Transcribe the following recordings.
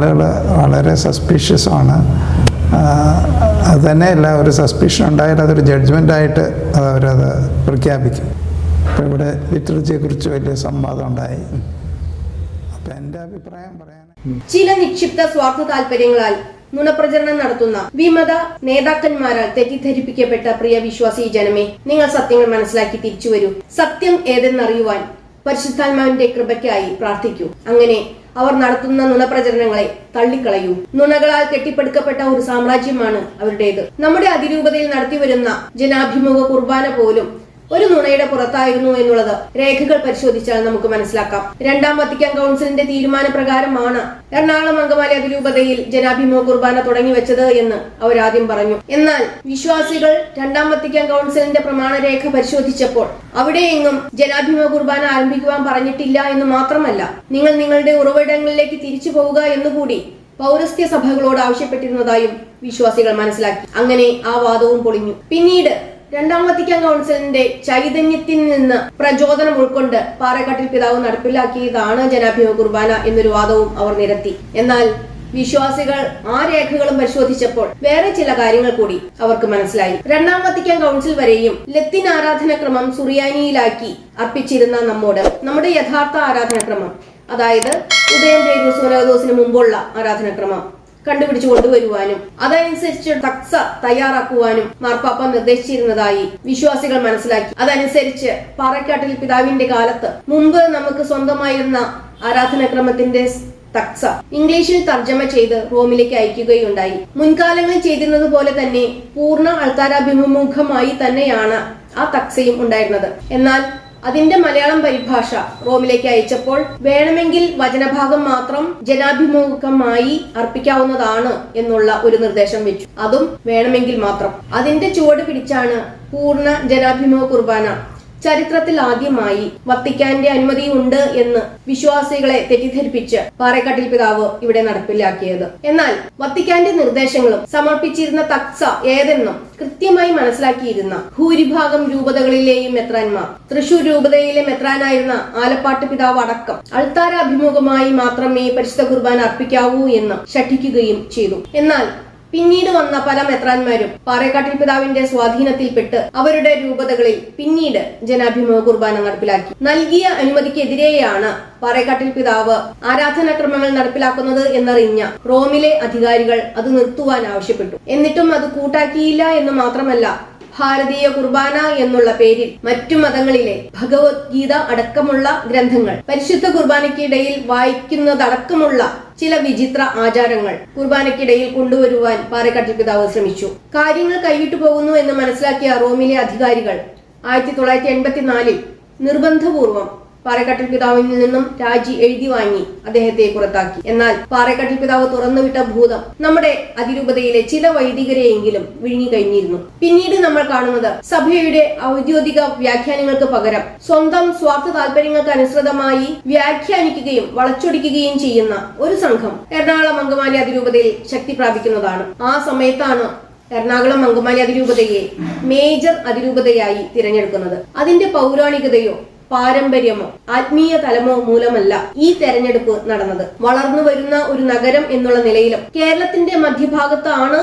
ആളുകൾ വളരെ സസ്പീഷ്യസ് ആണ്. അത് തന്നെയല്ല ഒരു സസ്പീഷൻ ഉണ്ടായാൽ അതൊരു ജഡ്ജ്മെന്റായിട്ട് അവരത് പ്രഖ്യാപിക്കും. അപ്പോൾ ഇവിടെ ലിറ്ററേച്ചറെക്കുറിച്ച് വലിയ സംവാദം ഉണ്ടായി. അപ്പം എന്റെ അഭിപ്രായം പറയാൻ ചില നിക്ഷിപ്ത സ്വാർത്ഥ താല്പര്യങ്ങളാൽ നുണപ്രചരണം നടത്തുന്ന വിമത നേതാക്കന്മാരാൽ തെറ്റിദ്ധരിപ്പിക്കപ്പെട്ട പ്രിയ വിശ്വാസി ജനമേ നിങ്ങൾ സത്യങ്ങൾ മനസ്സിലാക്കി തിരിച്ചു വരൂ. സത്യം ഏതെന്നറിയുവാൻ പരിശുദ്ധാത്മാവിന്റെ കൃപയ്ക്കായി പ്രാർത്ഥിക്കൂ. അങ്ങനെ അവർ നടത്തുന്ന നുണപ്രചരണങ്ങളെ തള്ളിക്കളയൂ. നുണകളാൽ കെട്ടിപ്പടുക്കപ്പെട്ട ഒരു സാമ്രാജ്യമാണ് അവരുടേത്. നമ്മുടെ അതിരൂപതയിൽ നടത്തിവരുന്ന ജനാഭിമുഖ കുർബാന പോലും ഒരു നുണയുടെ പുറത്തായിരുന്നു എന്നുള്ളത്. രേഖകൾ പരിശോധിച്ചാൽ നമുക്ക് മനസ്സിലാക്കാം. രണ്ടാം വത്തിക്കാൻ കൗൺസിലിന്റെ തീരുമാനപ്രകാരമാണ് എറണാകുളം അങ്കമാലി അതിരൂപതയിൽ ജനാഭിമുഖ കുർബാന തുടങ്ങി വെച്ചത് എന്ന് അവരാദ്യം പറഞ്ഞു. എന്നാൽ വിശ്വാസികൾ രണ്ടാം വത്തിക്കാൻ കൗൺസിലിന്റെ പ്രമാണരേഖ പരിശോധിച്ചപ്പോൾ അവിടെയെങ്ങും ജനാഭിമുഖ കുർബാന ആരംഭിക്കുവാൻ പറഞ്ഞിട്ടില്ല എന്ന് മാത്രമല്ല നിങ്ങൾ നിങ്ങളുടെ ഉറവിടങ്ങളിലേക്ക് തിരിച്ചു പോവുക എന്നുകൂടി പൗരസ്ത്യ സഭകളോട് ആവശ്യപ്പെട്ടിരുന്നതായും വിശ്വാസികൾ മനസ്സിലാക്കി. അങ്ങനെ ആ വാദവും പൊളിഞ്ഞു. പിന്നീട് രണ്ടാം വത്തിക്കാൻ കൗൺസിലിന്റെ ചൈതന്യത്തിൽ നിന്ന് പ്രചോദനം ഉൾക്കൊണ്ട് പാറക്കാട്ടിൽ പിതാവ് നടപ്പിലാക്കിയതാണ് ജനാഭിമുഖ കുർബാന എന്നൊരു വാദവും അവർ നിരത്തി. എന്നാൽ വിശ്വാസികൾ ആ രേഖകളും പരിശോധിച്ചപ്പോൾ വേറെ ചില കാര്യങ്ങൾ കൂടി അവർക്ക് മനസ്സിലായി. രണ്ടാം വത്തിക്കാൻ കൗൺസിൽ വരെയും ലത്തിൻ ആരാധനക്രമം സുറിയാനിയിലാക്കി അർപ്പിച്ചിരുന്ന നമ്മോട് നമ്മുടെ യഥാർത്ഥ ആരാധനക്രമം അതായത് ഉദയം പേരൂസോനോദോസിന് മുമ്പുള്ള ആരാധനക്രമം. കണ്ടുപിടിച്ചു കൊണ്ടുവരുവാനും അതനുസരിച്ച് തക്സ തയ്യാറാക്കുവാനും മാർപ്പാപ്പ നിർദ്ദേശിച്ചിരുന്നതായി വിശ്വാസികൾ മനസ്സിലാക്കി. അതനുസരിച്ച് പാറക്കാട്ടിൽ പിതാവിന്റെ കാലത്ത് മുമ്പ് നമുക്ക് സ്വന്തമായിരുന്ന ആരാധനാക്രമത്തിന്റെ തക്സ ഇംഗ്ലീഷിൽ തർജമ ചെയ്ത് റോമിലേക്ക് അയക്കുകയുണ്ടായി. മുൻകാലങ്ങളിൽ ചെയ്തിരുന്നത് പോലെ തന്നെ പൂർണ അൾത്താരാഭിമുഖമായി തന്നെയാണ് ആ തക്സയും ഉണ്ടായിരുന്നത്. എന്നാൽ അതിന്റെ മലയാളം പരിഭാഷ റോമിലേക്ക് അയച്ചപ്പോൾ വേണമെങ്കിൽ വചനഭാഗം മാത്രം ജനാഭിമുഖമായി അർപ്പിക്കാവുന്നതാണ് എന്നുള്ള ഒരു നിർദ്ദേശം വെച്ചു. അതും വേണമെങ്കിൽ മാത്രം. അതിന്റെ ചുവട് പിടിച്ചാണ് പൂർണ ജനാഭിമുഖ കുർബാന ചരിത്രത്തിൽ ആദ്യമായി വത്തിക്കാന്റെ അനുമതി ഉണ്ട് എന്ന് വിശ്വാസികളെ തെറ്റിദ്ധരിപ്പിച്ച് പാറക്കാട്ടിൽ പിതാവ് ഇവിടെ നടപ്പിലാക്കിയത്. എന്നാൽ വത്തിക്കാന്റെ നിർദ്ദേശങ്ങളും സമർപ്പിച്ചിരുന്ന തക്സ ഏതെന്നും കൃത്യമായി മനസ്സിലാക്കിയിരുന്ന ഭൂരിഭാഗം രൂപതകളിലെയും മെത്രാൻമാർ തൃശൂർ രൂപതയിലെ മെത്രാനായിരുന്ന ആലപ്പാട്ട് പിതാവ് അടക്കം അൾത്താര അഭിമുഖമായി മാത്രമേ പരിശുദ്ധ കുർബാന അർപ്പിക്കാവൂ എന്ന് ശഠിക്കുകയും ചെയ്തു. എന്നാൽ പിന്നീട് വന്ന പല മെത്രാന്മാരും പാറേക്കാട്ടിൽ പിതാവിന്റെ സ്വാധീനത്തിൽപ്പെട്ട് അവരുടെ രൂപതകളിൽ പിന്നീട് ജനാഭിമുഖ കുർബാന നടപ്പിലാക്കി. നൽകിയ അനുമതിക്കെതിരെയാണ് പാറേക്കാട്ടിൽ പിതാവ് ആരാധനാക്രമങ്ങൾ നടപ്പിലാക്കുന്നത് എന്നറിഞ്ഞ റോമിലെ അധികാരികൾ അത് നിർത്തുവാൻ ആവശ്യപ്പെട്ടു. എന്നിട്ടും അത് കൂട്ടാക്കിയില്ല എന്ന് മാത്രമല്ല ഭാരതീയ കുർബാന എന്നുള്ള പേരിൽ മറ്റു മതങ്ങളിലെ ഭഗവത്ഗീത അടക്കമുള്ള ഗ്രന്ഥങ്ങൾ പരിശുദ്ധ കുർബാനയ്ക്കിടയിൽ വായിക്കുന്നതടക്കമുള്ള ചില വിചിത്ര ആചാരങ്ങൾ കുർബാനയ്ക്കിടയിൽ കൊണ്ടുവരുവാൻ പാറക്കാട്ടിൽ പിതാവ് ശ്രമിച്ചു. കാര്യങ്ങൾ കൈവിട്ടു പോകുന്നു എന്ന് മനസ്സിലാക്കിയ റോമിലെ അധികാരികൾ ആയിരത്തി തൊള്ളായിരത്തി എൺപത്തിനാലിൽ നിർബന്ധപൂർവം പാറക്കാട്ടിൽ പിതാവിൽ നിന്നും രാജി എഴുതി വാങ്ങി അദ്ദേഹത്തെ പുറത്താക്കി. എന്നാൽ പാറക്കാട്ടിൽ പിതാവ് തുറന്നുവിട്ട ഭൂതം നമ്മുടെ അതിരൂപതയിലെ ചില വൈദികരെയെങ്കിലും വിഴുങ്ങിക്കഴിഞ്ഞിരുന്നു പിന്നീട് നമ്മൾ കാണുന്നത് സഭയുടെ ഔദ്യോഗിക വ്യാഖ്യാനങ്ങൾക്ക് പകരം സ്വന്തം സ്വാർത്ഥ താല്പര്യങ്ങൾക്ക് അനുസൃതമായി വ്യാഖ്യാനിക്കുകയും വളച്ചൊടിക്കുകയും ചെയ്യുന്ന ഒരു സംഘം എറണാകുളം അങ്കമാലി അതിരൂപതയിൽ ശക്തി പ്രാപിക്കുന്നതാണ്. ആ സമയത്താണ് എറണാകുളം അങ്കമാലി അതിരൂപതയെ മേജർ അതിരൂപതയായി തിരഞ്ഞെടുക്കുന്നത്. അതിന്റെ പൗരാണികതയോ പാരമ്പര്യമോ ആത്മീയ തലമോ മൂലമല്ല ഈ തെരഞ്ഞെടുപ്പ് നടന്നത്. വളർന്നു വരുന്ന ഒരു നഗരം എന്നുള്ള നിലയിലും കേരളത്തിന്റെ മധ്യഭാഗത്താണ്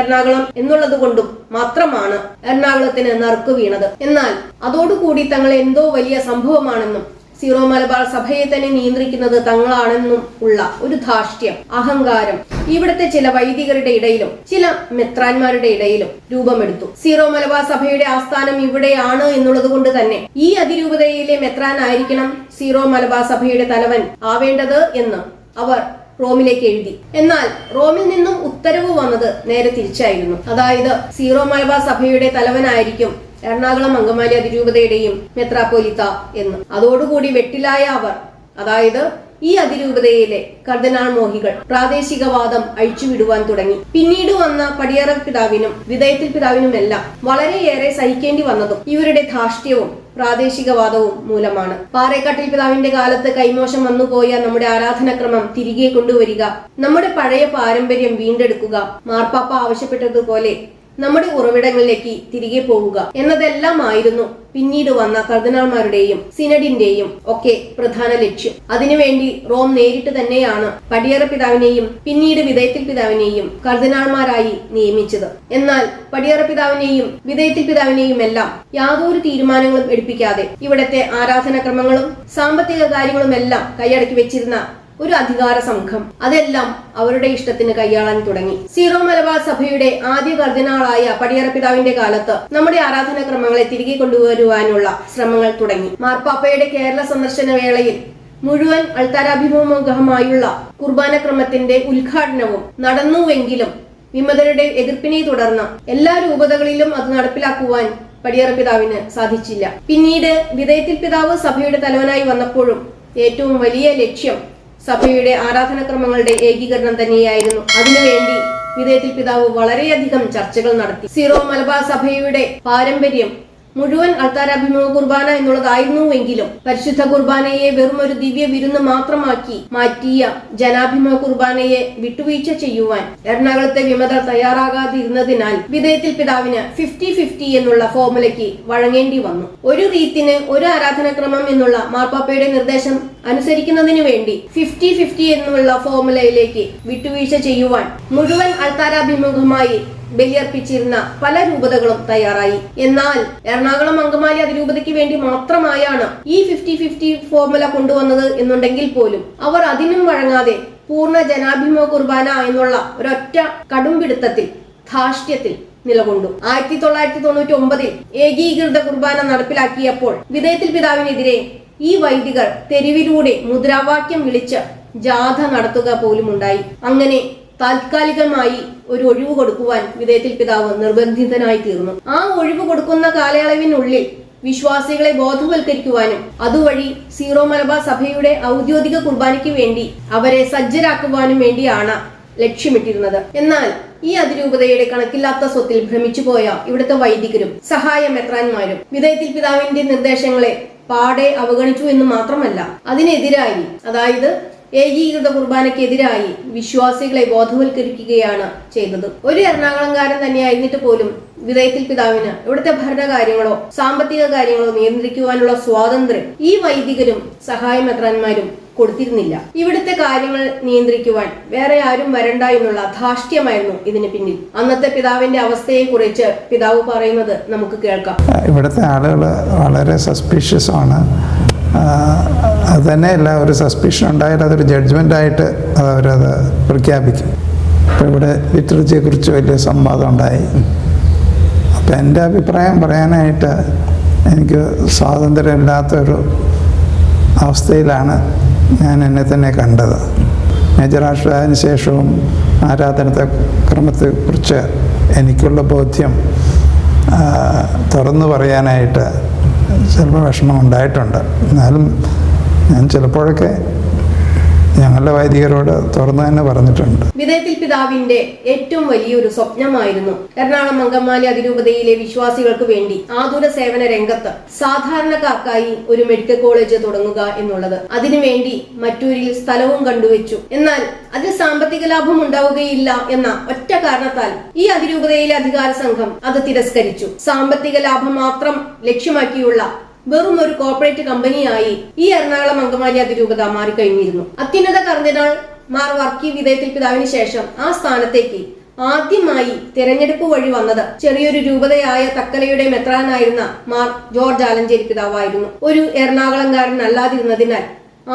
എറണാകുളം എന്നുള്ളത് കൊണ്ടും മാത്രമാണ് എറണാകുളത്തിന് നറുക്കു വീണത്. എന്നാൽ അതോടുകൂടി തങ്ങൾ എന്തോ വലിയ സംഭവമാണെന്നും സീറോ മലബാർ സഭയെ തന്നെ നിയന്ത്രിക്കുന്നത് തങ്ങളാണെന്നും ഉള്ള ഒരു ധാർഷ്ട്യം അഹങ്കാരം ഇവിടുത്തെ ചില വൈദികരുടെ ഇടയിലും ചില മെത്രാന്മാരുടെ ഇടയിലും രൂപമെടുത്തു. സീറോ മലബാർ സഭയുടെ ആസ്ഥാനം ഇവിടെയാണ് എന്നുള്ളത് കൊണ്ട് തന്നെ ഈ അതിരൂപതയിലെ മെത്രാനായിരിക്കണം സീറോ മലബാർ സഭയുടെ തലവൻ ആവേണ്ടത് എന്ന് അവർ റോമിലേക്ക് എഴുതി. എന്നാൽ റോമിൽ നിന്നും ഉത്തരവ് വന്നത് നേരെ തിരിച്ചായിരുന്നു. അതായത് സീറോ മലബാർ സഭയുടെ തലവനായിരിക്കും എറണാകുളം അങ്കമാലി അതിരൂപതയുടെയും മെത്രാപ്പോലിത്ത എന്ന്. അതോടുകൂടി വെട്ടിലായ അവർ അതായത് ഈ അതിരൂപതയിലെ കർദിനാൾ മോഹികൾ പ്രാദേശികവാദം അഴിച്ചുവിടുവാൻ തുടങ്ങി. പിന്നീട് വന്ന പടിയറ പിതാവിനും വിധേയത്തിൽ പിതാവിനുമെല്ലാം വളരെയേറെ സഹിക്കേണ്ടി വന്നതും ഇവരുടെ ധാർഷ്ട്യവും പ്രാദേശികവാദവും മൂലമാണ്. പാറേക്കാട്ടിൽ പിതാവിന്റെ കാലത്ത് കൈമോശം വന്നുപോയ നമ്മുടെ ആരാധനക്രമം തിരികെ കൊണ്ടുവരിക നമ്മുടെ പഴയ പാരമ്പര്യം വീണ്ടെടുക്കുക മാർപ്പാപ്പ ആവശ്യപ്പെട്ടതുപോലെ നമ്മുടെ ഉറവിടങ്ങളിലേക്ക് തിരികെ പോവുക എന്നതെല്ലാമായിരുന്നു പിന്നീട് വന്ന കർദിനാൾമാരുടെയും സിനഡിന്റെയും ഒക്കെ പ്രധാന ലക്ഷ്യം. അതിനുവേണ്ടി റോം നേരിട്ട് തന്നെയാണ് പടിയറ പിതാവിനെയും പിന്നീട് വിധേയത്തിൽ പിതാവിനെയും കർദിനാൾമാരായി നിയമിച്ചത്. എന്നാൽ പടിയറ പിതാവിനെയും വിധേയത്തിൽ പിതാവിനെയും എല്ലാം യാതൊരു തീരുമാനങ്ങളും എടുപ്പിക്കാതെ ഇവിടത്തെ ആരാധനാക്രമങ്ങളും സാമ്പത്തിക കാര്യങ്ങളും എല്ലാം കൈയടക്കി വെച്ചിരുന്ന ഒരു അധികാര സംഘം. അതെല്ലാം അവരുടെ ഇഷ്ടത്തിന് കൈയാളാൻ തുടങ്ങി. സീറോ മലബാർ സഭയുടെ ആദ്യ കർദിനാളായ പടിയറപ്പിതാവിന്റെ കാലത്ത് നമ്മുടെ ആരാധനാക്രമങ്ങളെ തിരികെ കൊണ്ടുവരുവാനുള്ള ശ്രമങ്ങൾ തുടങ്ങി. മാർപ്പാപ്പയുടെ കേരള സന്ദർശന വേളയിൽ മുഴുവൻ അൾത്താരാഭിമുഖമായുള്ള കുർബാനക്രമത്തിന്റെ ഉദ്ഘാടനവും നടന്നുവെങ്കിലും വിമതരുടെ എതിർപ്പിനെ തുടർന്ന് എല്ലാ രൂപതകളിലും അത് നടപ്പിലാക്കുവാൻ പടിയറ പിതാവിന് സാധിച്ചില്ല. പിന്നീട് വിധേയത്തിൽ പിതാവ് സഭയുടെ തലവനായി വന്നപ്പോഴും ഏറ്റവും വലിയ ലക്ഷ്യം സഭയുടെ ആരാധനാക്രമങ്ങളുടെ ഏകീകരണം തന്നെയായിരുന്നു. അതിനുവേണ്ടി വിധേയത്തിൽ പിതാവ് വളരെയധികം ചർച്ചകൾ നടത്തി. സിറോ മലബാർ സഭയുടെ പാരമ്പര്യം മുഴുവൻ അൾത്താരാഭിമുഖ കുർബാന എന്നുള്ളതായിരുന്നുവെങ്കിലും പരിശുദ്ധ കുർബാനയെ വെറും ഒരു ദിവ്യ വിരുന്ന് മാത്രമാക്കി മാറ്റിയ ജനാഭിമുഖ കുർബാനയെ വിട്ടുവീഴ്ച ചെയ്യുവാൻ എറണാകുളത്തെ വിമതർ തയ്യാറാകാതിരുന്നതിനാൽ വിധേയത്തിൽ പിതാവിന് ഫിഫ്റ്റി ഫിഫ്റ്റി എന്നുള്ള ഫോർമുലയ്ക്ക് വഴങ്ങേണ്ടി വന്നു. ഒരു റീത്തിന് ഒരു ആരാധനാക്രമം എന്നുള്ള മാർപ്പാപ്പയുടെ നിർദ്ദേശം അനുസരിക്കുന്നതിന് വേണ്ടി ഫിഫ്റ്റി ഫിഫ്റ്റി എന്നുള്ള ഫോർമുലയിലേക്ക് വിട്ടുവീഴ്ച ചെയ്യുവാൻ മുഴുവൻ അൾത്താരാഭിമുഖമായി ബലിയർപ്പിച്ചിരുന്ന പല രൂപതകളും തയ്യാറായി. എന്നാൽ എറണാകുളം അങ്കമാലി അതിരൂപതയ്ക്ക് വേണ്ടി മാത്രമായാണ് ഈ ഫിഫ്റ്റി ഫിഫ്റ്റി ഫോർമുല കൊണ്ടുവന്നത് എന്നുണ്ടെങ്കിൽ പോലും അവർ അതിനും വഴങ്ങാതെ പൂർണ ജനാഭിമുഖ കുർബാന എന്നുള്ള ഒരൊറ്റ കടുംപിടുത്തത്തിൽ ധാഷ്ട്യത്തിൽ നിലകൊണ്ടു. ആയിരത്തി തൊള്ളായിരത്തി തൊണ്ണൂറ്റി ഒമ്പതിൽ ഏകീകൃത കുർബാന നടപ്പിലാക്കിയപ്പോൾ വിധേയത്തിൽ പിതാവിനെതിരെ ഈ വൈദികർ തെരുവിലൂടെ മുദ്രാവാക്യം വിളിച്ച് ജാഥ നടത്തുക പോലും ഉണ്ടായി അങ്ങനെ താൽക്കാലികമായി ഒരു ഒഴിവ് കൊടുക്കുവാൻ വിധേയത്തിൽ പിതാവ് നിർബന്ധിതനായി തീർന്നു ആ ഒഴിവ് കൊടുക്കുന്ന കാലയളവിനുള്ളിൽ വിശ്വാസികളെ ബോധവൽക്കരിക്കുവാനും അതുവഴി സീറോ മലബാർ സഭയുടെ ഔദ്യോഗിക കുർബാനയ്ക്ക് വേണ്ടി അവരെ സജ്ജരാക്കുവാനും വേണ്ടിയാണ് ലക്ഷ്യമിട്ടിരുന്നത്. എന്നാൽ ഈ അതിരൂപതയുടെ കണക്കില്ലാത്ത സ്വത്തിൽ ഭ്രമിച്ചുപോയ ഇവിടുത്തെ വൈദികരും സഹായ മെത്രാന്മാരും വിധേയത്തിൽ പിതാവിന്റെ നിർദ്ദേശങ്ങളെ പാടെ അവഗണിച്ചു എന്ന് മാത്രമല്ല അതിനെതിരായി അതായത് ഏകീകൃത കുർബാനയ്ക്കെതിരായി വിശ്വാസികളെ ബോധവൽക്കരിക്കുകയാണ് ചെയ്തത്. ഒരു എറണാകുളംകാരൻ തന്നെയായിരുന്നിട്ട് പോലും വിധേയത്തിൽ പിതാവിന് ഇവിടുത്തെ ഭരണകാര്യങ്ങളോ സാമ്പത്തിക കാര്യങ്ങളോ നിയന്ത്രിക്കുവാനുള്ള സ്വാതന്ത്ര്യം ഈ വൈദികരും സഹായമെത്രാന്മാരും കൊടുത്തിരുന്നില്ല. ഇവിടുത്തെ കാര്യങ്ങൾ നിയന്ത്രിക്കുവാൻ വേറെ ആരും വരണ്ട എന്നുള്ള ധാഷ്ട്യമായിരുന്നു ഇതിന് പിന്നിൽ. അന്നത്തെ പിതാവിന്റെ അവസ്ഥയെ കുറിച്ച് പിതാവ് പറയുന്നത് നമുക്ക് കേൾക്കാം. ഇവിടുത്തെ ആളുകൾ വളരെ സസ്പീഷ്യസ് ആണ്. അത് തന്നെയല്ല ഒരു സസ്പെൻഷൻ ഉണ്ടായാൽ അതൊരു ജഡ്ജ്മെന്റ് ആയിട്ട് അവരത് പ്രഖ്യാപിക്കും. അപ്പോൾ ഇവിടെ ലിറ്ററേച്ചറെക്കുറിച്ച് വലിയ സംവാദം ഉണ്ടായി. അപ്പം എന്റെ അഭിപ്രായം പറയാനായിട്ട് എനിക്ക് സ്വാതന്ത്ര്യമില്ലാത്തൊരു അവസ്ഥയിലാണ് ഞാൻ എന്നെ തന്നെ കണ്ടത്. മേജറാഷ്ട്രത്തിന് ശേഷവും ആരാധനത്തെ ക്രമത്തെക്കുറിച്ച് എനിക്കുള്ള ബോധ്യം തുറന്നു പറയാനായിട്ട് ചിലപ്പോൾ വിഷമം ഉണ്ടായിട്ടുണ്ട്. എന്നാലും ഞാൻ ചിലപ്പോഴൊക്കെ ഞങ്ങളുടെ വൈദികരോട് തുറന്നു തന്നെ പറഞ്ഞിട്ടുണ്ട്. വിധേയത്തിൽ പിതാവിന്റെ ഏറ്റവും വലിയൊരു സ്വപ്നമായിരുന്നു എറണാകുളം അങ്കമാലി അതിരൂപതയിലെ വിശ്വാസികൾക്ക് വേണ്ടി ആതുര സേവന രംഗത്ത് സാധാരണക്കാർക്കായി ഒരു മെഡിക്കൽ കോളേജ് തുടങ്ങുക എന്നുള്ളത്. അതിനുവേണ്ടി മറ്റൂരിൽ സ്ഥലവും കണ്ടുവച്ചു. എന്നാൽ അതിൽ സാമ്പത്തിക ലാഭം ഉണ്ടാവുകയില്ല എന്ന ഒറ്റ കാരണത്താൽ ഈ അതിരൂപതയിലെ അധികാര സംഘം അത് തിരസ്കരിച്ചു. സാമ്പത്തിക ലാഭം മാത്രം ലക്ഷ്യമാക്കിയുള്ള വെറും ഒരു കോർപ്പറേറ്റ് കമ്പനിയായി ഈ എറണാകുളം അങ്കമാലി അതിരൂപത മാറിക്കഴിഞ്ഞിരുന്നു. അത്യുന്നത കർദിനാൾ മാർ വർക്കി വിധേയത്തിൽ പിതാവിന് ശേഷം ആ സ്ഥാനത്തേക്ക് ആദ്യമായി തിരഞ്ഞെടുപ്പ് വഴി വന്നത് ചെറിയൊരു രൂപതയായ തക്കലയുടെ മെത്രാനായിരുന്ന മാർ ജോർജ് ആലഞ്ചേരി പിതാവായിരുന്നു. ഒരു എറണാകുളംകാരൻ അല്ലാതിരുന്നതിനാൽ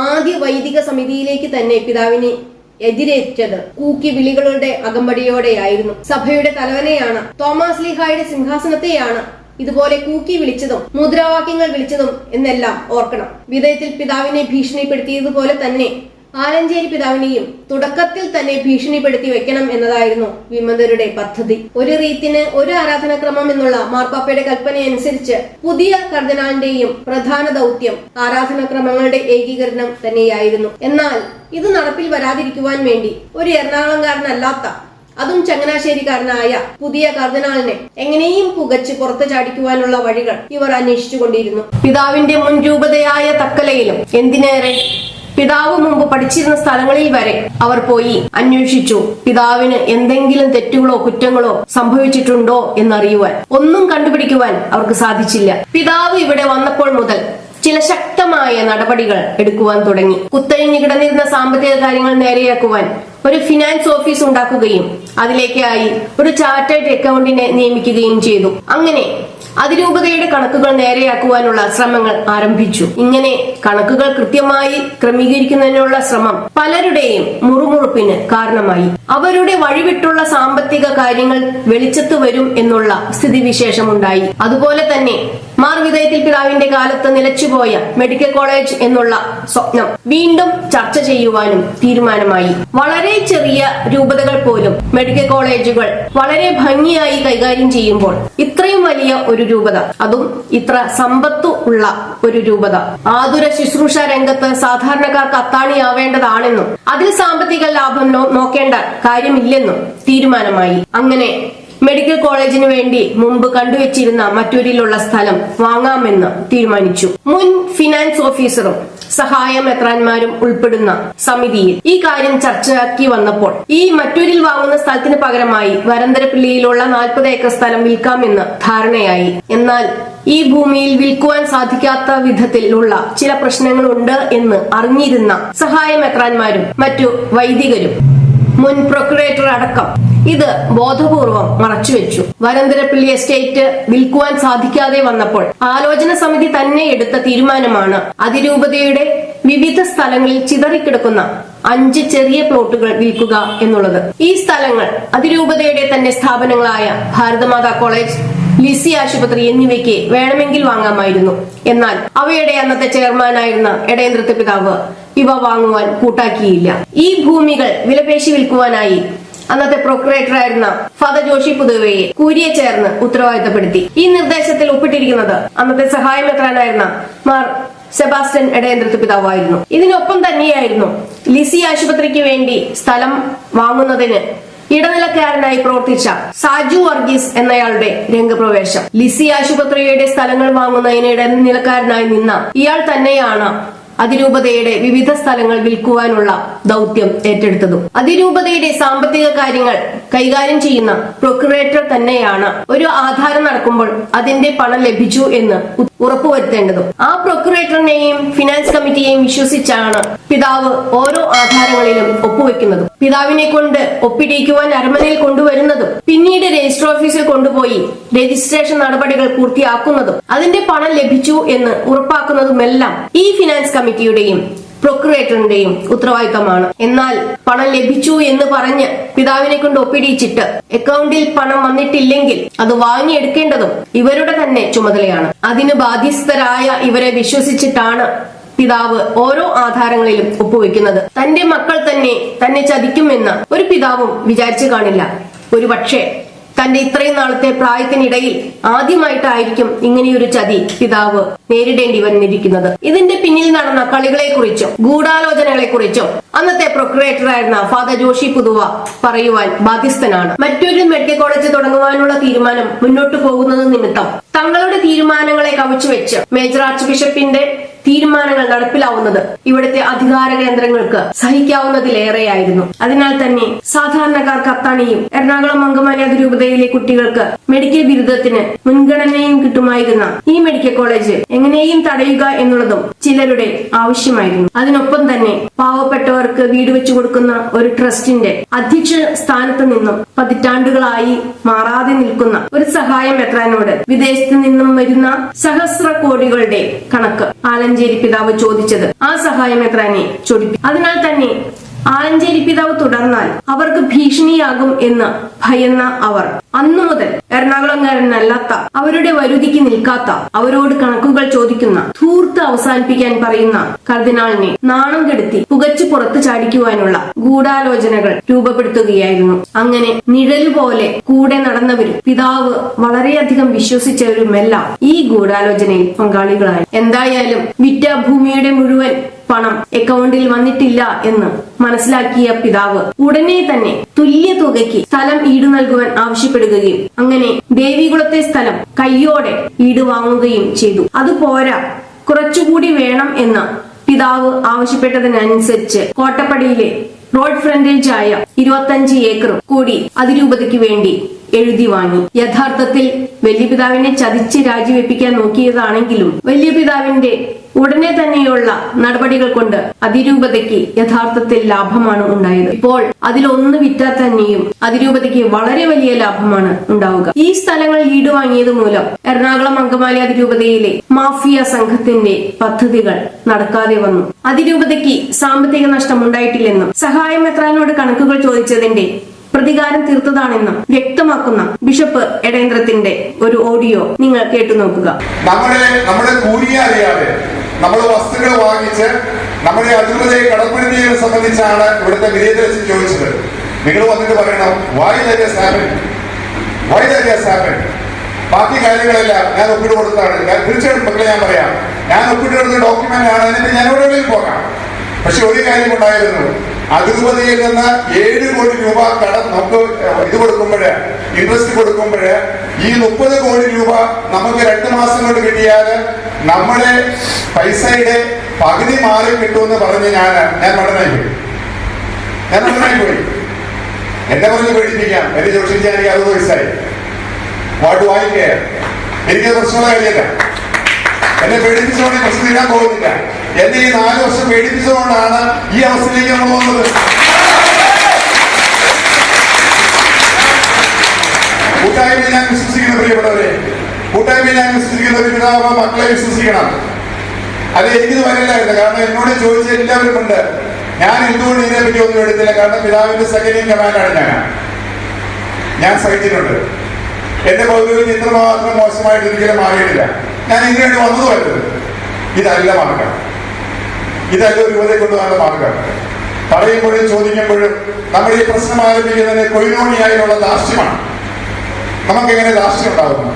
ആദ്യ വൈദിക സമിതിയിലേക്ക് തന്നെ പിതാവിനെ എതിരേറ്റത് കൂക്കി വിളികളുടെ അകമ്പടിയോടെയായിരുന്നു. സഭയുടെ തലവനെയാണ് തോമസ് ലീഹായുടെ സിംഹാസനത്തെയാണ് ഇതുപോലെ കൂക്കി വിളിച്ചതും മുദ്രാവാക്യങ്ങൾ വിളിച്ചതും എന്നെല്ലാം ഓർക്കണം. വിധേയത്തിൽ പിതാവിനെ ഭീഷണിപ്പെടുത്തിയതുപോലെ തന്നെ ആലഞ്ചേരി പിതാവിനെയും തുടക്കത്തിൽ തന്നെ ഭീഷണിപ്പെടുത്തി വെക്കണം എന്നതായിരുന്നു വിമതരുടെ പദ്ധതി. ഒരു റീത്തിന് ഒരു ആരാധനാക്രമം എന്നുള്ള മാർപ്പാപ്പയുടെ കൽപ്പനയനുസരിച്ച് പുതിയ കർദിനാളിന്റെയും പ്രധാന ദൗത്യം ആരാധനാക്രമങ്ങളുടെ ഏകീകരണം തന്നെയായിരുന്നു. എന്നാൽ ഇത് നടപ്പിൽ വരാതിരിക്കുവാൻ വേണ്ടി ഒരു എറണാകുളംകാരനല്ലാത്ത അതും ചങ്ങനാശ്ശേരിക്കാരനായ പുതിയ കർദിനാളിനെ എങ്ങനെയും പുകച്ച് പുറത്തു ചാടിക്കുവാനുള്ള വഴികൾ ഇവർ അന്വേഷിച്ചുകൊണ്ടിരുന്നു. പിതാവിന്റെ മുൻ രൂപതയായ തക്കലയിലും എന്തിനേറെ? പിതാവ് മുമ്പ് പഠിച്ചിരുന്ന സ്ഥലങ്ങളിൽ വരെ അവർ പോയി അന്വേഷിച്ചു. പിതാവിന് എന്തെങ്കിലും തെറ്റുകളോ കുറ്റങ്ങളോ സംഭവിച്ചിട്ടുണ്ടോ എന്നറിയുവാൻ. ഒന്നും കണ്ടുപിടിക്കുവാൻ അവർക്ക് സാധിച്ചില്ല. പിതാവ് ഇവിടെ വന്നപ്പോൾ മുതൽ ചില ശക്തമായ നടപടികൾ എടുക്കുവാൻ തുടങ്ങി. കുത്തഴിഞ്ഞു കിടന്നിരുന്ന സാമ്പത്തിക കാര്യങ്ങൾ നേരെയാക്കുവാൻ ഒരു ഫിനാൻസ് ഓഫീസ് ഉണ്ടാക്കുകയും അതിലേക്കായി ഒരു ചാർട്ടേഡ് അക്കൗണ്ടിനെ നിയമിക്കുകയും ചെയ്തു. അങ്ങനെ അതിരൂപതയുടെ കണക്കുകൾ നേരെയാക്കുവാനുള്ള ശ്രമങ്ങൾ ആരംഭിച്ചു. ഇങ്ങനെ കണക്കുകൾ കൃത്യമായി ക്രമീകരിക്കുന്നതിനുള്ള ശ്രമം പലരുടെയും മുറുമുറുപ്പിന് കാരണമായി. അവരുടെ വഴിവിട്ടുള്ള സാമ്പത്തിക കാര്യങ്ങൾ വെളിച്ചത്ത് വരും എന്നുള്ള സ്ഥിതിവിശേഷമുണ്ടായി. അതുപോലെ തന്നെ മാർ വിധേയത്തിൽ പിതാവിന്റെ കാലത്ത് നിലച്ചുപോയ മെഡിക്കൽ കോളേജ് എന്നുള്ള സ്വപ്നം വീണ്ടും ചർച്ച ചെയ്യുവാനും തീരുമാനമായി. വളരെ ചെറിയ രൂപതകൾ പോലും മെഡിക്കൽ കോളേജുകൾ വളരെ ഭംഗിയായി കൈകാര്യം ചെയ്യുമ്പോൾ ഇത്രയും വലിയ ഒരു രൂപത അതും ഇത്ര സമ്പത്തു ഉള്ള ഒരു രൂപത. ആതുര ശുശ്രൂഷ രംഗത്ത് സാധാരണക്കാർക്ക് അത്താണിയാവേണ്ടതാണെന്നും അതിൽ സാമ്പത്തിക ലാഭം നോക്കേണ്ട കാര്യമില്ലെന്നും തീരുമാനമായി. അങ്ങനെ മെഡിക്കൽ കോളേജിന് വേണ്ടി മുമ്പ് കണ്ടുവച്ചിരുന്ന മറ്റൂരിലുള്ള സ്ഥലം വാങ്ങാമെന്ന് തീരുമാനിച്ചു. മുൻ ഫിനാൻസ് ഓഫീസറും സഹായ മെത്രാന്മാരും ഉൾപ്പെടുന്ന സമിതിയിൽ ഈ കാര്യം ചർച്ചയാക്കി വന്നപ്പോൾ ഈ മറ്റൂരിൽ വാങ്ങുന്ന സ്ഥലത്തിന് പകരമായി വരന്തരപ്പിള്ളിയിലുള്ള നാൽപ്പത് ഏക്കർ സ്ഥലം വിൽക്കാമെന്ന് ധാരണയായി. എന്നാൽ ഈ ഭൂമിയിൽ വിൽക്കുവാൻ സാധിക്കാത്ത വിധത്തിലുള്ള ചില പ്രശ്നങ്ങളുണ്ട് എന്ന് അറിഞ്ഞിരുന്ന സഹായ മെത്രാന്മാരും മറ്റു വൈദികരും മുൻ പ്രൊക്കുറേറ്റർ അടക്കം ഇത് ബോധപൂർവം മറച്ചുവെച്ചു വരന്തരപ്പിള്ളി എസ്റ്റേറ്റ് വിൽക്കുവാൻ സാധിക്കാതെ വന്നപ്പോൾ ആലോചന സമിതി തന്നെ എടുത്ത തീരുമാനമാണ് അതിരൂപതയുടെ വിവിധ സ്ഥലങ്ങളിൽ ചിതറിക്കിടക്കുന്ന അഞ്ച് ചെറിയ പ്ലോട്ടുകൾ വിൽക്കുക എന്നുള്ളത്. ഈ സ്ഥലങ്ങൾ അതിരൂപതയുടെ തന്നെ സ്ഥാപനങ്ങളായ ഭാരതമാതാ കോളേജ് ലിസി ആശുപത്രി എന്നിവയ്ക്ക് വേണമെങ്കിൽ വാങ്ങാമായിരുന്നു. എന്നാൽ അവയുടെ അന്നത്തെ ചെയർമാനായിരുന്ന എടേന്ദ്രത്തെ പിതാവ് ഇവ വാങ്ങുവാൻ കൂട്ടാക്കിയില്ല. ഈ ഭൂമികൾ വിലപേശി വിൽക്കുവാനായി അന്നത്തെ പ്രൊക്രേറ്റർ ആയിരുന്ന ഫാദർ ജോഷി പുതുവയെ കൂരിയെ ചേർന്ന് ഉത്തരവാദിത്തപ്പെടുത്തി. ഈ നിർദ്ദേശത്തിൽ ഒപ്പിട്ടിരിക്കുന്നത് അന്നത്തെ സഹായമെത്രാനായിരുന്ന മാർ സെബാസ്റ്റ്യൻ എടേന്ദ്രത്ത് പിതാവായിരുന്നു. ഇതിനൊപ്പം തന്നെയായിരുന്നു ലിസി ആശുപത്രിക്ക് വേണ്ടി സ്ഥലം വാങ്ങുന്നതിന് ഇടനിലക്കാരനായി പ്രവർത്തിച്ച സാജു വർഗീസ് എന്നയാളുടെ രംഗപ്രവേശം. ലിസി ആശുപത്രിയുടെ സ്ഥലങ്ങൾ വാങ്ങുന്നതിന് ഇടനിലക്കാരനായി നിന്ന ഇയാൾ തന്നെയാണ് അതിരൂപതയുടെ വിവിധ സ്ഥലങ്ങൾ വിൽക്കുവാനുള്ള ദൗത്യം ഏറ്റെടുത്തതും അതിരൂപതയുടെ സാമ്പത്തിക കാര്യങ്ങൾ കൈകാര്യം ചെയ്യുന്ന പ്രൊക്യുറേറ്റർ തന്നെയാണ്. ഒരു ആധാരം നടക്കുമ്പോൾ അതിന്റെ പണം ലഭിച്ചു എന്ന് ഉറപ്പുവരുത്തേണ്ടതും. ആ പ്രൊക്യുറേറ്ററിനെയും ഫിനാൻസ് കമ്മിറ്റിയെയും വിശ്വസിച്ചാണ് പിതാവ് ഓരോ ആധാരങ്ങളിലും ഒപ്പുവെക്കുന്നതും. പിതാവിനെ കൊണ്ട് ഒപ്പിടിക്കുവാൻ അരമനയിൽ കൊണ്ടുവരുന്നതും പിന്നീട് രജിസ്റ്റർ ഓഫീസിൽ കൊണ്ടുപോയി രജിസ്ട്രേഷൻ നടപടികൾ പൂർത്തിയാക്കുന്നതും അതിന്റെ പണം ലഭിച്ചു എന്ന് ഉറപ്പാക്കുന്നതുമെല്ലാം ഈ ഫിനാൻസ് കമ്മിറ്റിയുടെയും പ്രൊക്കുറേറ്ററിന്റെയും ഉത്തരവാദിത്തമാണ് എന്നാൽ പണം ലഭിച്ചു എന്ന് പറഞ്ഞ് പിതാവിനെ കൊണ്ട് ഒപ്പിടിയിച്ചിട്ട് അക്കൗണ്ടിൽ പണം വന്നിട്ടില്ലെങ്കിൽ അത് വാങ്ങിയെടുക്കേണ്ടതും ഇവരുടെ തന്നെ ചുമതലയാണ്. അതിന് ബാധ്യസ്ഥരായ ഇവരെ വിശ്വസിച്ചിട്ടാണ് പിതാവ് ഓരോ ആധാരങ്ങളിലും ഒപ്പുവെക്കുന്നത്. തന്റെ മക്കൾ തന്നെ തന്നെ ചതിക്കുമെന്ന് ഒരു പിതാവും വിചാരിച്ചു കാണില്ല. ഒരു പക്ഷേ തന്റെ ഇത്രയും നാളത്തെ പ്രായത്തിനിടയിൽ ആദ്യമായിട്ടായിരിക്കും ഇങ്ങനെയൊരു ചതി പിതാവ് നേരിടേണ്ടി വന്നിരിക്കുന്നത്. ഇതിന്റെ പിന്നിൽ നടന്ന കളികളെ കുറിച്ചും ഗൂഢാലോചനകളെ കുറിച്ചും അന്നത്തെ പ്രൊക്രേറ്റർ ആയിരുന്ന ഫാദർ ജോഷി പുതുവ പറയുവാൻ ബാധ്യസ്ഥനാണ്. മറ്റൊരു മെഡിക്കൽ കോളേജ് തുടങ്ങുവാനുള്ള തീരുമാനം മുന്നോട്ടു പോകുന്നത് നിമിത്തം തങ്ങളുടെ തീരുമാനങ്ങളെ കവച്ചു വെച്ച് മേജർ ആർച്ച് ബിഷപ്പിന്റെ തീരുമാനങ്ങൾ നടപ്പിലാവുന്നത് ഇവിടുത്തെ അധികാര കേന്ദ്രങ്ങൾക്ക് സഹിക്കാവുന്നതിലേറെയായിരുന്നു. അതിനാൽ തന്നെ സാധാരണക്കാർക്ക് അത്താണിയും എറണാകുളം അങ്കമാലി അതിരൂപതയിലെ കുട്ടികൾക്ക് മെഡിക്കൽ ബിരുദത്തിന് മുൻഗണനയും കിട്ടുമായിരുന്ന ഈ മെഡിക്കൽ കോളേജ് എങ്ങനെയും തടയുക എന്നുള്ളതും ചിലരുടെ ആവശ്യമായിരുന്നു. അതിനൊപ്പം തന്നെ പാവപ്പെട്ടവർക്ക് വീട് വെച്ചു കൊടുക്കുന്ന ഒരു ട്രസ്റ്റിന്റെ അധ്യക്ഷ സ്ഥാനത്ത് നിന്നും പതിറ്റാണ്ടുകളായി മാറാതെ നിൽക്കുന്ന ഒരു സഹായം എത്രാനോട് വിദേശത്ത് നിന്നും വരുന്ന സഹസ്ര കോടികളുടെ കണക്ക് ആലഞ്ചേരി പിതാവ് ചോദിച്ചത്. ആ സഹായം എത്രാനെ ചൊടിപ്പി അതിനാൽ തന്നെ ആലഞ്ചേരി പിതാവ് തുടർന്നാൽ അവർക്ക് ഭീഷണിയാകും എന്ന് ഭയന്ന അവർ. അന്നു മുതൽ എറണാകുളംകാരനല്ലാത്ത അവരുടെ വരുതിക്ക് നിൽക്കാത്ത അവരോട് കണക്കുകൾ ചോദിക്കുന്ന ധൂർത്ത് അവസാനിപ്പിക്കാൻ പറയുന്ന കർദിനാളിനെ നാണം കെടുത്തി പുകച്ചു പുറത്തു ചാടിക്കുവാനുള്ള ഗൂഢാലോചനകൾ രൂപപ്പെടുത്തുകയായിരുന്നു. അങ്ങനെ നിഴൽ പോലെ കൂടെ നടന്നവരും പിതാവ് വളരെയധികം വിശ്വസിച്ചവരുമെല്ലാം ഈ ഗൂഢാലോചനയിൽ പങ്കാളികളായി. എന്തായാലും വിറ്റ ഭൂമിയുടെ മുഴുവൻ പണം അക്കൗണ്ടിൽ വന്നിട്ടില്ല എന്ന് മനസ്സിലാക്കിയ പിതാവ് ഉടനെ തന്നെ തുല്യ തുകയ്ക്ക് സ്ഥലം ഈട് നൽകുവാൻ ആവശ്യപ്പെടുകയും അങ്ങനെ ദേവികുളത്തെ സ്ഥലം കയ്യോടെ ഈട് വാങ്ങുകയും ചെയ്തു. അത് പോരാ. കുറച്ചുകൂടി വേണം എന്ന് പിതാവ് ആവശ്യപ്പെട്ടതിനനുസരിച്ച് കോട്ടപ്പടിയിലെ റോഡ് ഫ്രണ്ടേജായ ഇരുപത്തഞ്ച് ഏക്കറും കൂടി അതിരൂപതയ്ക്ക് വേണ്ടി എഴുതി വാങ്ങി. യഥാർത്ഥത്തിൽ വല്യപിതാവിനെ ചതിച്ച് രാജിവെപ്പിക്കാൻ നോക്കിയതാണെങ്കിലും വല്യപിതാവിന്റെ ഉടനെ തന്നെയുള്ള നടപടികൾ കൊണ്ട് അതിരൂപതയ്ക്ക് യഥാർത്ഥത്തിൽ ലാഭമാണ് ഉണ്ടായത്. ഇപ്പോൾ അതിലൊന്ന് വിറ്റാൽ തന്നെയും അതിരൂപതയ്ക്ക് വളരെ വലിയ ലാഭമാണ് ഉണ്ടാവുക. ഈ സ്ഥലങ്ങൾ ഈട് വാങ്ങിയത് മൂലം എറണാകുളം അങ്കമാലി അതിരൂപതയിലെ മാഫിയ സംഘത്തിന്റെ പദ്ധതികൾ നടക്കാതെ വന്നു. അതിരൂപതയ്ക്ക് സാമ്പത്തിക നഷ്ടം ഉണ്ടായിട്ടില്ലെന്നും സഹായം എത്രാനോട് കണക്കുകൾ ചോദിച്ചതിന്റെ പ്രതികാരം തീർത്തതാണെന്നും വ്യക്തമാക്കുന്ന ബിഷപ്പ് എടേന്ദ്രത്തിന്റെ ഒരു ഓഡിയോ നിങ്ങൾ കേട്ടു നോക്കുക. നമ്മുടെ നമ്മുടെ കൂലിയെ അറിയാതെ നമ്മൾ വസ്തുക്കൾ വാങ്ങിച്ച് നമ്മുടെ അതിർവതയെ കടപ്പെടുത്തിയതിനെ സംബന്ധിച്ചാണ് ഇവിടുത്തെ വിജയദർശൻ ചോദിച്ചത്. നിങ്ങൾ വന്നിട്ട് പറയണം വൈ വായ് ഹാപ്പൻ ബാക്കി കാര്യങ്ങളെല്ലാം ഞാൻ ഒപ്പിട്ട് കൊടുത്താണ്. ഞാൻ തീർച്ചയായിട്ടും മക്കളെ ഞാൻ പറയാം. ഞാൻ ഒപ്പിട്ട് കൊടുത്ത ഡോക്യുമെന്റ് ആണ്. എന്നിട്ട് ഞാൻ എവിടെയെങ്കിലും പോകാം. പക്ഷെ ഒരു കാര്യം ഉണ്ടായിരുന്നു. അതിർവതയിൽ നിന്ന് ഏഴ് കോടി രൂപ കടം നമുക്ക് ഇത് കൊടുക്കുമ്പോഴ് ഇൻട്രസ്റ്റ് കൊടുക്കുമ്പോഴ് ഈ മുപ്പത് കോടി രൂപ നമുക്ക് രണ്ട് മാസം കൊണ്ട് കിട്ടിയാൽ നമ്മുടെ പൈസയുടെ പകുതി മാറി കിട്ടുമെന്ന് പറഞ്ഞ് ഞാൻ ഞാൻ മടനായി പോയി. ഞാൻ മടനായി പോയി. എന്നെ പറഞ്ഞ് പേടിപ്പിക്കാം. എന്റെ ചോദിച്ചാൽ എനിക്ക് അറുപത് വയസ്സായി. വാട്ട് വായിക്കേ എനിക്ക് പ്രശ്നമുള്ള കാര്യമല്ല. എന്നെ പേടിപ്പിച്ചുകൊണ്ട് ഈ പ്രശ്നം തീരാൻ പോകുന്നില്ല. എന്നെ ഈ നാല് വർഷം പേടിപ്പിച്ചതുകൊണ്ടാണ് ഈ അവസ്ഥയിലേക്ക് നമ്മൾ പോകുന്നത്. കൂട്ടായ്മ ഞാൻ വിശ്വസിക്കുന്ന പ്രിയപ്പെട്ടവരെ കൂട്ടായ്മ ഞാൻ വിശ്വസിക്കുന്ന പിതാവ് മക്കളെ വിശ്വസിക്കണം. അത് എനിക്കിത് വരില്ലായിരുന്നു കാരണം എന്നോട് ചോദിച്ച എല്ലാവരും ഉണ്ട്. ഞാൻ എന്തുകൊണ്ട് ഇതിനെപ്പറ്റി ഒന്നും എടുത്തില്ല? കാരണം പിതാവിന്റെ സെക്കൻഡ് കമാൻഡാണ് ഞാൻ. ഞാൻ സഹിച്ചിട്ടുണ്ട്. എന്റെ പൗരോഹിത്യം ഇത്രമാത്രം മോശമായിട്ട് ഒരിക്കലും മാറിയിട്ടില്ല. ഞാൻ ഇതിനുവേണ്ടി വന്നതുമല്ലത് ഇതല്ല മാർഗം ഇതല്ല ഒരു യുവതയെ കൊണ്ടുവന്ന മാർഗം പറയുമ്പോഴും ചോദിക്കുമ്പോഴും നമ്മൾ ഈ പ്രശ്നം ആരംഭിക്കുന്നതിന് കൊയിനോണിയായുള്ള നമുക്ക് എങ്ങനെ ദാർഷ്ട്യം ഉണ്ടാകുന്നു?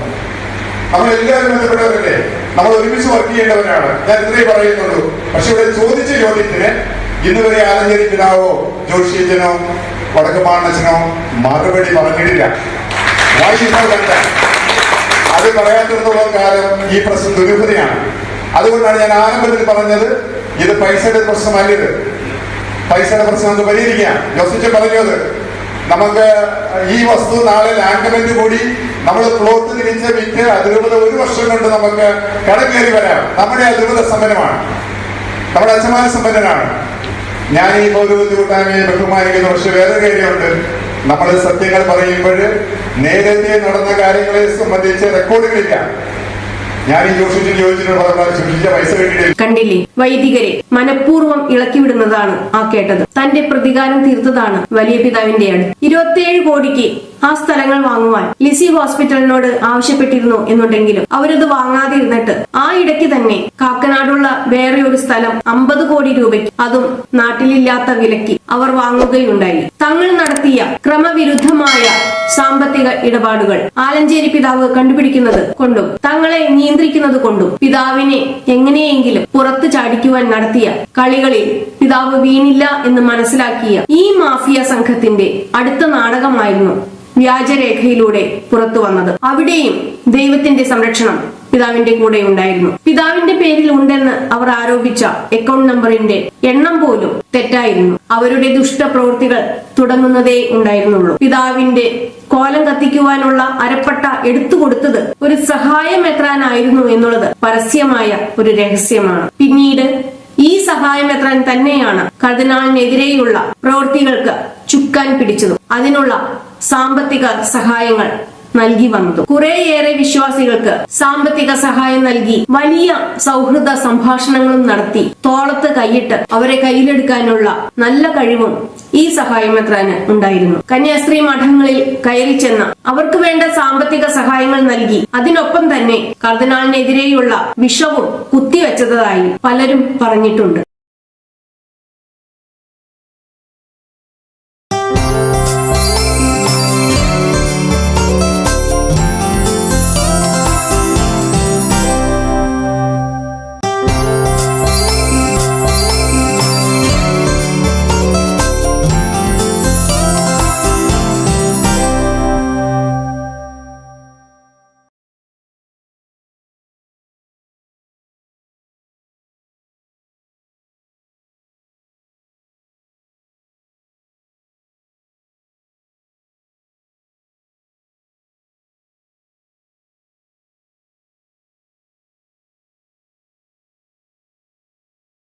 നമ്മൾ എല്ലാവരും ബന്ധപ്പെട്ടവരല്ലേ? നമ്മൾ ഒരുമിച്ച് വർക്ക് ചെയ്യേണ്ടവരാണ്. ഞാൻ ഇത്രയും പറയുന്നുള്ളൂ. പക്ഷെ ഇവിടെ ചോദിച്ച ചോദ്യത്തിന് ഇന്ന് വരെ ആലഞ്ചേരി പിതാവോ ജോഷിയച്ചനോ? വടക്കുമാണച്ചനോ മറുപടി പറഞ്ഞിട്ടില്ല. അത് പറയാത്തിടത്തോളം കാലം ഈ പ്രശ്നം ദുരൂഹതയാണ് അതുകൊണ്ടാണ് ഞാൻ ആരംഭത്തിൽ പറഞ്ഞത് ഇത് പൈസയുടെ പ്രശ്നമല്ല പൈസയുടെ പ്രശ്നം നമുക്ക് പരിഹരിക്കാം. ജോസിച്ച് പറഞ്ഞത് നമുക്ക് ഈ വസ്തു നാളെ ലാൻഡ്മെന്റ് കൂടി നമ്മൾ പ്ലോട്ട് തിരിച്ച് വിറ്റ് അതിരൂപത ഒരു വർഷം കൊണ്ട് നമുക്ക് കടക്കേറി വരാം. നമ്മുടെ അതിരൂപത സമ്പന്നമാണ്. നമ്മുടെ അച്ഛമാന സമ്പന്നനാണ് ഞാൻ ഈ പൗരവൃത്തി കൂട്ടായ്മയെ ബഹുമാനിക്കുന്ന പക്ഷെ വേറെ കാര്യമുണ്ട്. നമ്മൾ സത്യങ്ങൾ പറയുമ്പോൾ നേരത്തെ നടന്ന കാര്യങ്ങളെ സംബന്ധിച്ച് റെക്കോർഡുകളില്ല കണ്ടില്ലേ? വൈദികരെ മനഃപൂർവം ഇളക്കിവിടുന്നതാണ് ആ കേട്ടത്. തന്റെ പ്രതികാരം തീർത്തതാണ് വലിയ പിതാവിന്റെ അടുത്ത് ഇരുപത്തിയേഴ് കോടിക്ക് ആ സ്ഥലങ്ങൾ വാങ്ങുവാൻ ലിസി ഹോസ്പിറ്റലിനോട് ആവശ്യപ്പെട്ടിരുന്നു എന്നുണ്ടെങ്കിലും അവരത് വാങ്ങാതെ ഇരുന്നിട്ട് ആ ഇടയ്ക്ക് തന്നെ കാക്കനാടുള്ള വേറെ ഒരു സ്ഥലം അമ്പത് കോടി രൂപയ്ക്ക് അതും നാട്ടിലില്ലാത്ത വിലയ്ക്ക് അവർ വാങ്ങുകയുണ്ടായി. തങ്ങൾ നടത്തിയ ക്രമവിരുദ്ധമായ സാമ്പത്തിക ഇടപാടുകൾ ആലഞ്ചേരി പിതാവ് കണ്ടുപിടിക്കുന്നത് കൊണ്ടും തങ്ങളെ നിയന്ത്രിക്കുന്നത് കൊണ്ടും പിതാവിനെ എങ്ങനെയെങ്കിലും പുറത്തു ചാടിക്കുവാൻ നടത്തിയ കളികളിൽ പിതാവ് വീണില്ല എന്ന് മനസ്സിലാക്കിയ ഈ മാഫിയ സംഘത്തിന്റെ അടുത്ത നാടകമായിരുന്നു വ്യാജരേഖയിലൂടെ പുറത്തു വന്നത്. അവിടെയും ദൈവത്തിന്റെ സംരക്ഷണം പിതാവിന്റെ കൂടെ ഉണ്ടായിരുന്നു. പിതാവിന്റെ പേരിൽ ഉണ്ടെന്ന് അവർ ആരോപിച്ച അക്കൗണ്ട് നമ്പറിന്റെ എണ്ണം പോലും തെറ്റായിരുന്നു. അവരുടെ ദുഷ്ടപ്രവൃത്തികൾ തുടങ്ങുന്നതേ ഉണ്ടായിരുന്നുള്ളൂ. പിതാവിന്റെ കോലം കത്തിക്കുവാനുള്ള അരപ്പട്ട എടുത്തു കൊടുത്തത് ഒരു സഹായം എത്രാനായിരുന്നു എന്നുള്ളത് പരസ്യമായ ഒരു രഹസ്യമാണ്. പിന്നീട് ഈ സഹായം എത്രാൻ തന്നെയാണ് കർദിനാളിനെതിരെയുള്ള പ്രവൃത്തികൾക്ക് ചുക്കാൻ പിടിച്ചതും. അതിനുള്ള സാമ്പത്തിക സഹായങ്ങൾ നൽകി വന്നതും. കുറെയേറെ വിശ്വാസികൾക്ക് സാമ്പത്തിക സഹായം നൽകി വലിയ സൗഹൃദ സംഭാഷണങ്ങളും നടത്തി തോളത്ത് കൈയിട്ട് അവരെ കയ്യിലെടുക്കാനുള്ള നല്ല കഴിവും ഈ സഹായമെത്രാന് ഉണ്ടായിരുന്നു. കന്യാസ്ത്രീ മഠങ്ങളിൽ കയറി ചെന്ന അവർക്ക് വേണ്ട സാമ്പത്തിക സഹായങ്ങൾ നൽകി അതിനൊപ്പം തന്നെ കർദിനാളിനെതിരെയുള്ള വിഷവും കുത്തിവെച്ചതായി പലരും പറഞ്ഞിട്ടുണ്ട്.